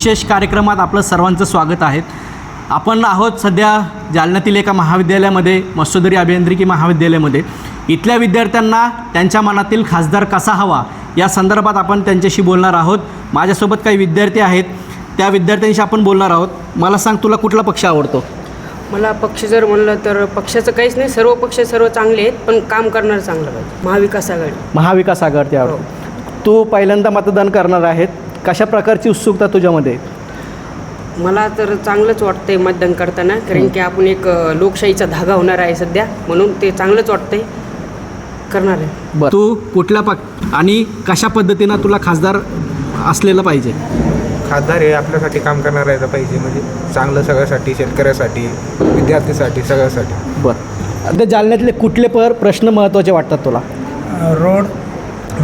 विशेष कार्यक्रमात आपलं सर्वांचं स्वागत आहे. आपण आहोत सध्या जालन्यातील एका महाविद्यालयामध्ये मत्स्योदरी अभियांत्रिकी महाविद्यालयामध्ये. इथल्या विद्यार्थ्यांना त्यांच्या मनातील खासदार कसा हवा या संदर्भात आपण त्यांच्याशी बोलणार आहोत. माझ्यासोबत काही विद्यार्थी आहेत. त्या विद्यार्थ्यांशी आपण बोलणार आहोत. मला सांग तुला कुठला पक्ष आवडतो? मला पक्ष जर म्हणलं तर पक्षाचं काहीच नाही. सर्व पक्ष सर्व चांगले आहेत पण काम करणार चांगलं पाहिजे. महाविकास आघाडी. महाविकास आघाडी आवडतो. तू पहिल्यांदा मतदान करणार आहेत कशा प्रकारची उत्सुकता तुझ्यामध्ये? मला तर चांगलंच वाटतंय मतदान करताना कारण की आपण एक लोकशाहीचा धागा होणार आहे सध्या म्हणून ते चांगलंच वाटतंय. करणार आहे. बरं. तू कुठल्या पक आणि कशा पद्धतीनं तुला खासदार असलेलं पाहिजे? खासदार हे आपल्यासाठी काम करणार आहे पाहिजे म्हणजे चांगलं सगळ्यासाठी शेतकऱ्यासाठी विद्यार्थीसाठी सगळ्यासाठी. बरं. आता जालन्यातले कुठले पर प्रश्न महत्त्वाचे वाटतात तुला? रोड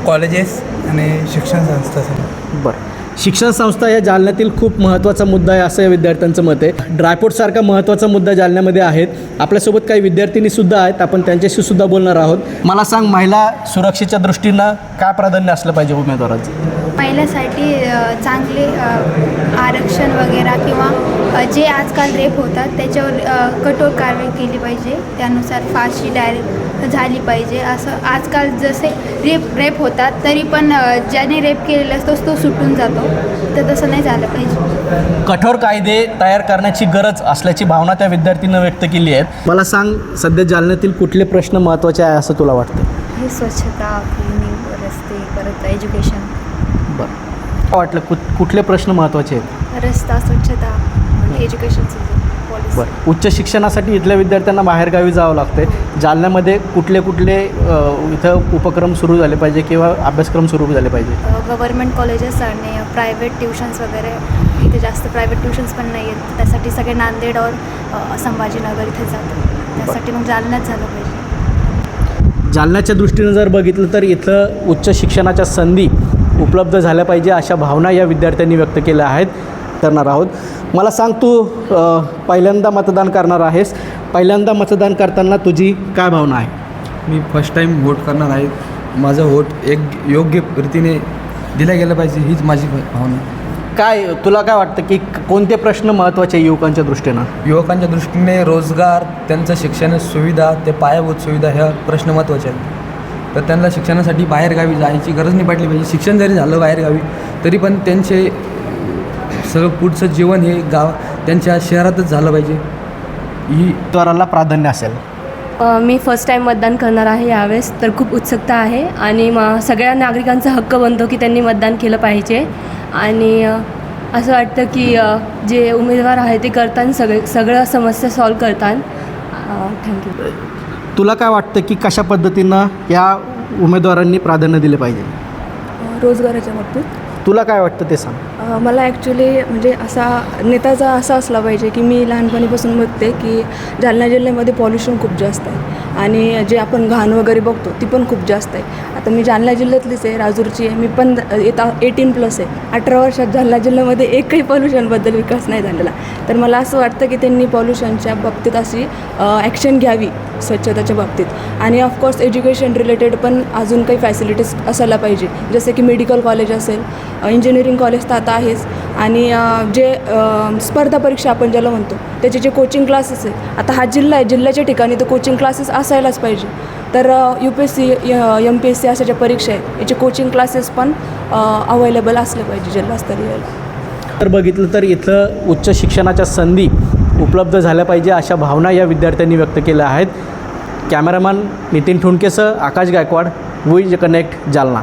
कॉलेजेस आणि शिक्षण संस्था सर बरं. शिक्षण संस्था या जालन्यातील खूप महत्त्वाचा मुद्दा आहे असं या विद्यार्थ्यांचं मत आहे. ड्रायपोर्टसारखा महत्त्वाचा मुद्दा जालन्यामध्ये आहेत. आपल्यासोबत काही विद्यार्थिनीसुद्धा आहेत. आपण त्यांच्याशी सुद्धा बोलणार आहोत. मला सांग महिला सुरक्षेच्या दृष्टीनं काय प्राधान्य असलं पाहिजे उमेदवाराचं? पहिल्यासाठी अ, चांगले आरक्षण वगैरे किंवा जे आजकाल रेप होतात त्याच्यावर कठोर कारवाई केली पाहिजे. त्यानुसार फाशी डायरेक्ट झाली पाहिजे. असं आजकाल जसे रेप रेप होतात तरी पण ज्याने रेप केलेला असतो तो सुटून जातो. तर तसं नाही झालं पाहिजे. कठोर कायदे तयार करण्याची गरज असल्याची भावना त्या विद्यार्थीनं व्यक्त केली आहे मला सांग सध्या जालन्यातील कुठले प्रश्न महत्त्वाचे आहे असं तुला वाटतं? हे स्वच्छता क्लिनिंग रस्ते परत एज्युकेशन बरं. काय वाटलं कुठ कुठले प्रश्न महत्त्वाचे आहेत? रस्ता स्वच्छता एज्युकेशनचं पॉलिसी बरं. उच्च शिक्षणासाठी इथल्या विद्यार्थ्यांना बाहेरगावी जावं लागते जालन्यामध्ये कुठले कुठले अ, इथं उपक्रम सुरू झाले पाहिजे किंवा अभ्यासक्रम सुरू झाले पाहिजे? गव्हर्मेंट कॉलेजेस आणि प्रायव्हेट ट्युशन्स वगैरे. इथे जास्त प्रायव्हेट ट्युशन्स पण नाही आहेत त्यासाठी सगळे नांदेड और अ, संभाजीनगर इथे जातात. त्यासाठी मग जालन्यात झालं पाहिजे. जालन्याच्या दृष्टीनं जर बघितलं तर इथं उच्च शिक्षणाच्या संधी उपलब्ध झाल्या पाहिजे अशा भावना या विद्यार्थ्यांनी व्यक्त केल्या आहेत करणार आहोत. मला सांग तू पहिल्यांदा मतदान करणार आहेस. पहिल्यांदा मतदान करताना तुझी काय भावना आहे? मी फर्स्ट टाईम व्होट करणार आहे. माझं व्होट एक योग्य रीतीने दिलं गेलं पाहिजे हीच माझी भावना. काय तुला काय वाटतं की कोणते प्रश्न महत्त्वाचे युवकांच्या दृष्टीनं? युवकांच्या दृष्टीने रोजगार त्यांचं शिक्षण सुविधा ते पायाभूत सुविधा ह्या प्रश्न महत्त्वाचे आहेत. तर त्यांना शिक्षणासाठी बाहेरगावी जायची गरज नाही पडली पाहिजे. शिक्षण जरी झालं बाहेरगावी तरी पण त्यांचे सगळं पुढचं जीवन हे गाव त्यांच्या शहरातच झालं पाहिजे. ही उमेदवाराला प्राधान्य असेल. मी फर्स्ट टाईम मतदान करणार आहे यावेळेस. तर खूप उत्सुकता आहे. आणि म सगळ्या नागरिकांचा हक्क बनतो की त्यांनी मतदान केलं पाहिजे. आणि असं वाटतं की जे उमेदवार आहे ते करताना सगळे सगळं समस्या सॉल्व करतात थँक्यू तुला काय वाटतं की कशा पद्धतीनं या उमेदवारांनी प्राधान्य दिले पाहिजे? रोजगाराच्या बाबतीत. तुला काय वाटतं ते सांग. अ, मला ॲक्च्युली म्हणजे असा नेताचा असा असला पाहिजे की मी लहानपणीपासून बघते की जालना जिल्ह्यामध्ये पॉल्युशन खूप जास्त आहे. आणि जे आपण घाण वगैरे बघतो ती पण खूप जास्त आहे. आता मी जालना जिल्ह्यातलीच आहे राजूरची आहे. मी पण येता एटीन प्लस आहे. अठरा वर्षात जालना जिल्ह्यामध्ये एकही पॉल्युशनबद्दल विकास नाही झालेला. तर मला असं वाटतं की त्यांनी पॉल्युशनच्या बाबतीत अशी ॲक्शन घ्यावी स्वच्छताच्या बाबतीत. आणि ऑफकोर्स एज्युकेशन रिलेटेड पण अजून काही फॅसिलिटीज असायला पाहिजे. जसे की मेडिकल कॉलेज असेल इंजिनिअरिंग कॉलेज तर आता आहेच. आणि जे स्पर्धा परीक्षा आपण ज्याला म्हणतो त्याचे जे कोचिंग क्लासेस आहे आता हा जिल्हा आहे जिल्ह्याच्या ठिकाणी तर कोचिंग क्लासेस असायलाच पाहिजे. तर U P S C M P S C अशा ज्या परीक्षा आहेत याचे कोचिंग क्लासेस पण अवेलेबल असले पाहिजे जिल्हास्तरीय. तर बघितलं तर इथं उच्च शिक्षणाच्या संधी उपलब्ध झाल्या पाहिजे अशा भावना या विद्यार्थ्यांनी व्यक्त केल्या आहेत. कॅमेरामॅन नितीन ठुणकेसह आकाश गायकवाड वुईज कनेक्ट जालना.